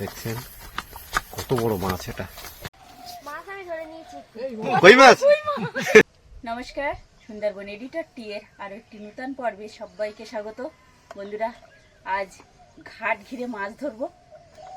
দেখছেন কত বড় মাছ এটা। মাছ আমি ধরে নিয়েছি। কই মাছ? নমস্কার সুন্দরবন এডিটর টি এর আরও একটি নূতন পর্বে সবাইকে স্বাগত। বন্ধুরা আজ ঘাট ঘিরে মাছ ধরবো।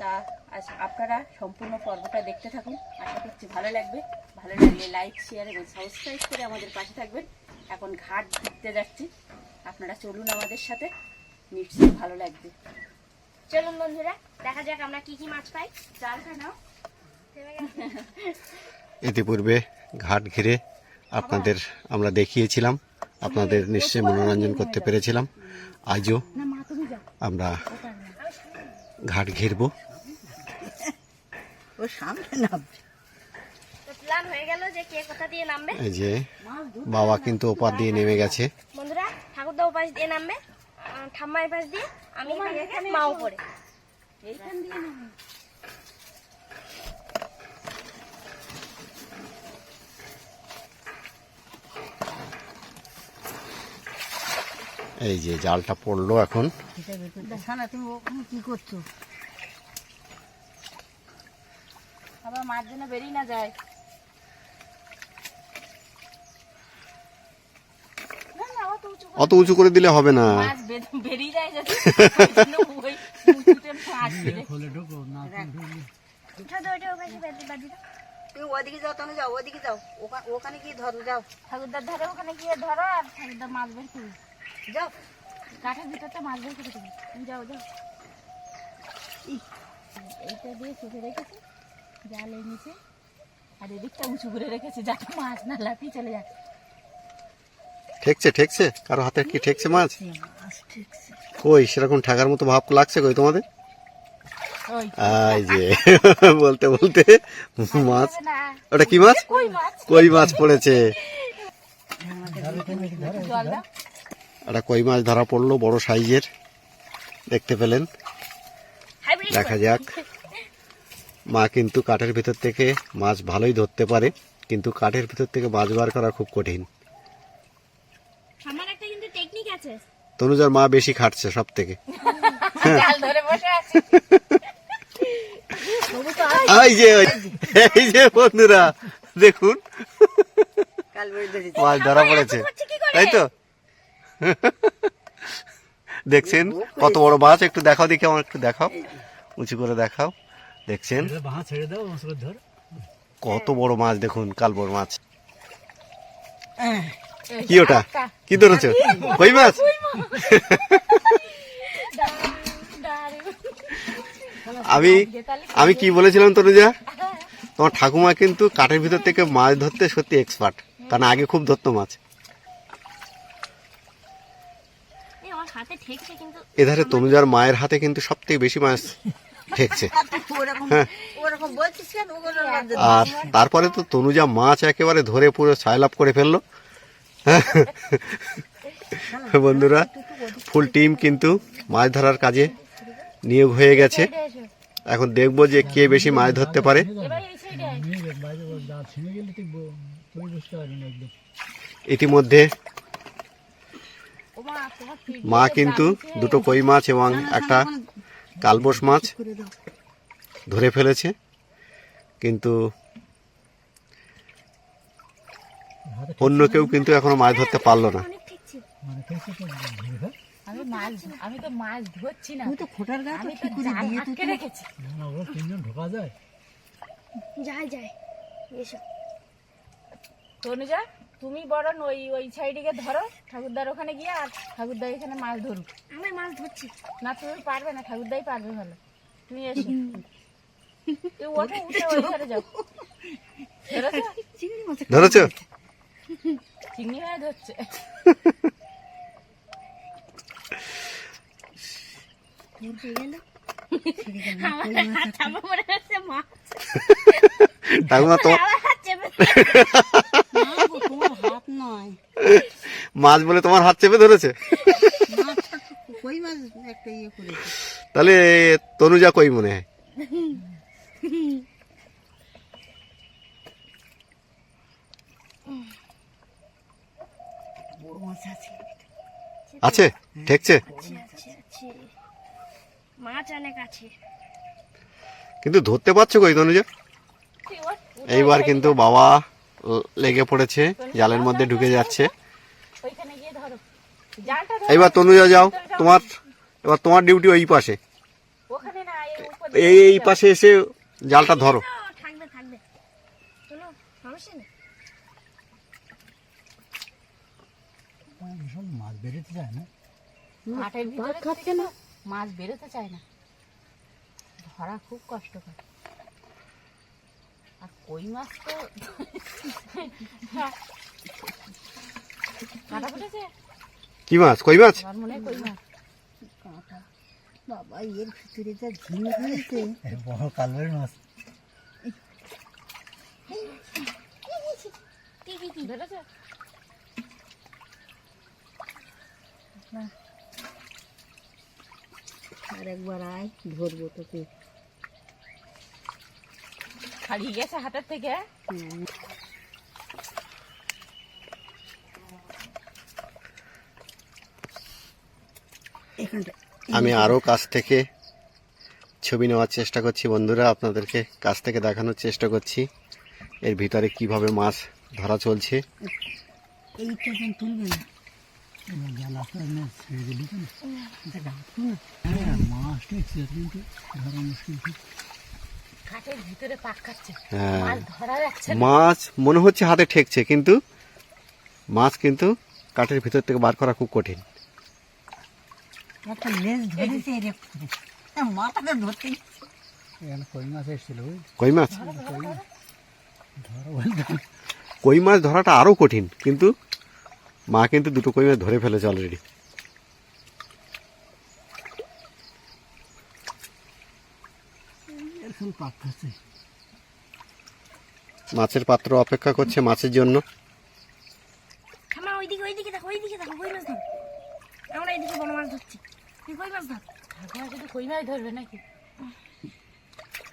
তা আজ আপনারা সম্পূর্ণ পর্বটা দেখতে থাকুন। আশা করছি ভালো লাগবে। ভালো লাগলে লাইক শেয়ার এবং সাবস্ক্রাইব করে আমাদের পাশে থাকবেন। এখন ঘাট ঘুরতে যাচ্ছি। আপনারা চলুন আমাদের সাথে। নিশ্চয়ই ভালো লাগবে। চলুন বন্ধুরা দেখা যাক আমরা কি কি মাছ পাই। চালটা নাও। ইতিপূর্বে ঘাট ঘিরে আপনাদের আমরা দেখিয়েছিলাম। আপনাদের নিশ্চয়ই মনোরঞ্জন করতে পেরেছিলাম। আজও আমরা ঘাট ঘিরবো। ও সামনে নামবে। প্ল্যান হয়ে গেল যে কে কোথা দিয়ে নামবে। এই যে বাবা কিন্তু ওপার দিয়ে নেমে গেছে। বন্ধুরা ঠাকুরদা উপাস দিয়ে নামবে। ঠাম্মা পাশ দিয়ে আমি এখান থেকে মা উপরে এইখান দিয়ে এই যে জালটা পড়ল এখন। তুমি ওখানে কি করছ? আবার মাছ যেন বেরিয়ে না যায়। অত উঁচু করে- করে দিলে হবে না। বেরিয়ে যায় যাতে। ওই উঠা দাও। তুমি ওদিকে যাও তাহলে যাও ওদিকে যাও। ওখানে ওখানে গিয়ে ধরো যাও। ঠাকুরদার ধারে ওখানে গিয়ে ধরো আর ঠাকুরদার মাছ বের করি যাও। কাঠের ভিতরটা মাছ বের করে তুমি তুমি যাও যাও। এইটা দিয়ে চেপে রেখেছে জাল এই নিচে আর এদিকটা উঁচু করে রেখেছে যাতে মাছ না লাফিয়ে চলে যায়। ঠেকছে ঠেকছে? কারও হাতে কি ঠেকছে মাছ? কই সেরকম ঠাকার মতো ভাব লাগছে কই তোমাদের? আই যে বলতে বলতে মাছ। ওটা কি মাছ? কই মাছ? পড়েছে? একটা কই মাছ ধরা পড়ল বড় সাইজের দেখতে পেলেন। দেখা যাক। মা কিন্তু কাঠের ভিতর থেকে মাছ ভালোই ধরতে পারে কিন্তু কাঠের ভিতর থেকে মাছ বার করা খুব কঠিন। আমার একটা কিন্তু টেকনিক আছে। তনুজার মা বেশি খাটছে সব থেকে এই যে এই যে বন্ধুরা দেখুন। মাছ ধরা পড়েছে। তাই তো। দেখছেন কত বড় মাছ একটু দেখাও দেখি আমার একটু দেখাও। উঁচু করে দেখাও। দেখছেন? কত বড় মাছ দেখুন কালবড় মাছ। কি ওটা? কি ধরেছো? কই মাছ? আমি আমি কি বলেছিলাম তনুজা? তোমার ঠাকুমা কিন্তু কাঠের ভিতর থেকে মাছ ধরতে সত্যি এক্সপার্ট কারণ আগে খুব ধরতো মাছ। এধারে তনুজার মায়ের হাতে কিন্তু সব থেকে বেশি মাছ ঠেকছে। হ্যাঁ। আর তারপরে তো তনুজা মাছ একেবারে ধরে পুরো ছায়লাভ করে ফেলল। বন্ধুরা, ফুল টিম কিন্তু মাছ ধরার কাজে নিয়োগ হয়ে গেছে এখন দেখব যে কে বেশি মাছ ধরতে পারে। ইতিমধ্যে মা কিন্তু দুটো কই মাছ এবং একটা কালবোস মাছ ধরে ফেলেছে কিন্তু অন্য কেউ কিন্তু এখনও মাছ ধরতে পারল না। অনেক আমি তো মাছ ধরছি না। তুমি তো খোটার গা আমি তো তো ঠিক করে জাল দিয়ে আটকে রেখেছি। যায়। যায় এসো। তনুজা তুমি বরং ওই ওই সাইডে গিয়ে ধরো। ঠাকুরদার ওখানে গিয়ে আর ঠাকুরদা এখানে মাছ ধরুক। আমি মাছ ধরছি। না তুমি পারবে না ঠাকুরদাই পারবে ভালো। তুমি এসো। ওঠো উঠে ওই ঘরে যাও। ধরেছো? চিংড়ি মাছ ধরছে বলে তোমার হাত চেপে ধরেছে? মাছটা তো কই মাছ একটা ইয়ে তাহলে তনুজা কই মনে হয়? মাছ আছে আছে? ঠেকছে? মাছ অনেক আছে। কিন্তু ধরতে পারছ কই তনুজা? এইবার কিন্তু বাবা লেগে পড়েছে জালের মধ্যে ঢুকে যাচ্ছে। এইবার তনুজা যাও তোমার এবার তোমার ডিউটি ওই পাশে। এই পাশে এসে জালটা ধরো। থাকবে থাকবে চলো সমস্যা নেই ভিতরে খাচ্ছে না মাছ বেরোতে চায় না ধরা খুব কষ্টকর আর কই মাছ তো কাটা ফুটেছে কি মাছ কই মাছ আমার মনে কই মাছ বাবা এর ভিতরে যা ঝিম হয়েছে বড় কালবের মাছ ধরেছে আর একবার আয় ধরবো তোকে। হারিয়ে গেছে হাতের থেকে? আমি আরও কাছ থেকে ছবি নেওয়ার চেষ্টা করছি বন্ধুরা। আপনাদেরকে কাছ থেকে দেখানোর চেষ্টা করছি এর ভিতরে কীভাবে মাছ ধরা চলছে। যেন তুলবে না। হ্যাঁ। মাছ মনে হচ্ছে হাতে ঠেকছে, কিন্তু মাছ কিন্তু কাঠের ভিতর থেকে বার করা খুব কঠিন। কই মাছ? কই মাছ ধরাটা আরও কঠিন, কিন্তু মা কিন্তু দুটো কই মাছ ধরে ফেলেছে অলরেডি মাছের পাত্র অপেক্ষা করছে মাছের জন্য।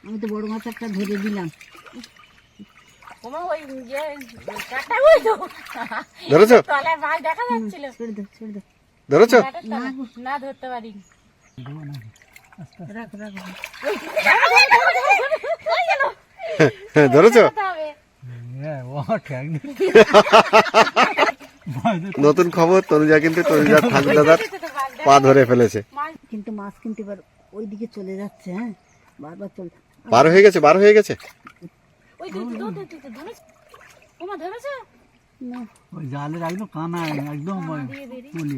আমি তো বড় মাছ একটা ধরে দিলাম। ওমা ওই যে কাটা ওই তো ধরেছ? তলায় মাছ দেখা যাচ্ছিল ছেড়ে দে ছেড়ে দে ধরেছ? না ধরতে পারিনি দেবো নাকি আস্তে আস্তে রাখ রাখ রাখ। ধরেছ? ধরতে হবে ও ঠেক নি মাছ ধরতে নতুন খবর তনুজা কিন্তু তনুজার ঠাকুর দাদার পা ধরে ফেলেছে। কিন্তু মাছ কিন্তু এবার ওইদিকে চলে যাচ্ছে হ্যাঁ? বারবার চলে বার হয়ে গেছে বার হয়ে গেছে? ওই ধরেছ ওমা ধরেছে? না। ওই জালের একদম কানা একদম পুলি।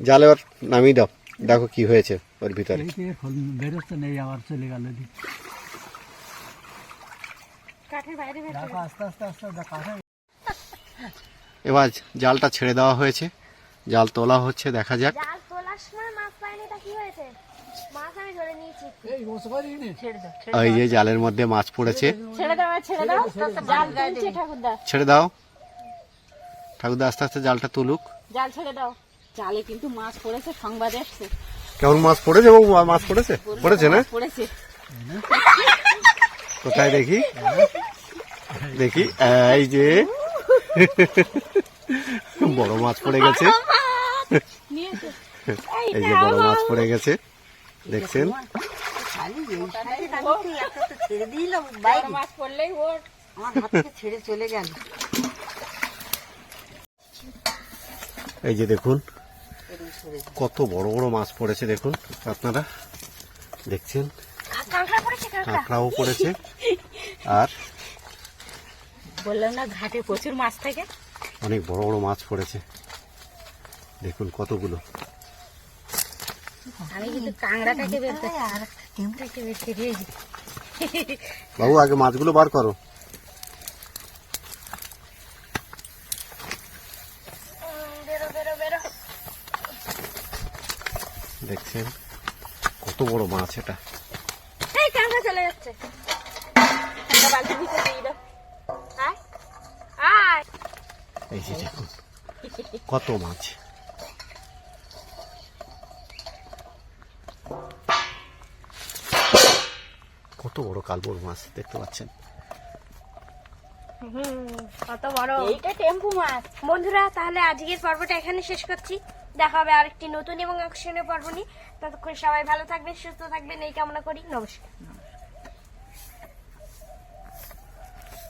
জালে ওর নামিয়ে দাও। দেখো কি হয়েছে ওর ভিতরে। বেরোচ্ছে নেই আবার চলে গেল এবার জালটা ছেড়ে দেওয়া হয়েছে। জাল তোলা হচ্ছে দেখা যাক জাল তোলার সময় মাছ পাইনি তা কি হয়েছে মাছ আমি ধরে নিয়েছি এই যে জালের মধ্যে মাছ পড়েছে। ছেড়ে দাও আর ছেড়ে দাও। জাল তুলছে ঠাকুরদা। ছেড়ে দাও। ঠাকুরদা আস্তে আস্তে জালটা তুলুক। জাল ছেড়ে দাও। জালে কিন্তু মাছ পড়েছে সংবাদ এসছে। কেমন মাছ পড়েছে বাবু? মাছ পড়েছে? পড়েছে না? পড়েছে। কোথায় দেখি? দেখি এই যে। বড় মাছ পড়ে গেছে। এই যে বড় মাছ পড়ে গেছে। দেখছেন? খালি এই সাইডে একটা তো ছেড়ে দিলাম বাইরে। মাছ পড়লেই ওর আমার হাত থেকে ছেড়ে চলে গেল। এই যে দেখুন কত বড় বড় মাছ পড়েছে দেখুন আপনারা দেখছেন? কাঁকড়াও পড়েছে। আর বললাম না ঘাটে প্রচুর মাছ থাকে। অনেক বড় বড় মাছ পড়েছে। দেখুন কতগুলো। আমি কিন্তু কাংড়াটাকে বের করছি। বাবু আগে মাছগুলো বার করো। দেখছেন? কত বড় মাছ এটা। চলে যাচ্ছে। এই যে দেখুন কত মাছ। কত বড় কালবোর মাছ দেখতে পাচ্ছেন? কত বড়। এইটা টেম্পু মাছ। বন্ধুরা তাহলে আজকের পর্বটা এখানে শেষ করছি। দেখা হবে আরেকটি নতুন এবং আকর্ষণীয় পর্ব নিয়ে। ততক্ষণ সবাই ভালো থাকবেন সুস্থ থাকবেন এই কামনা করি। নমস্কার।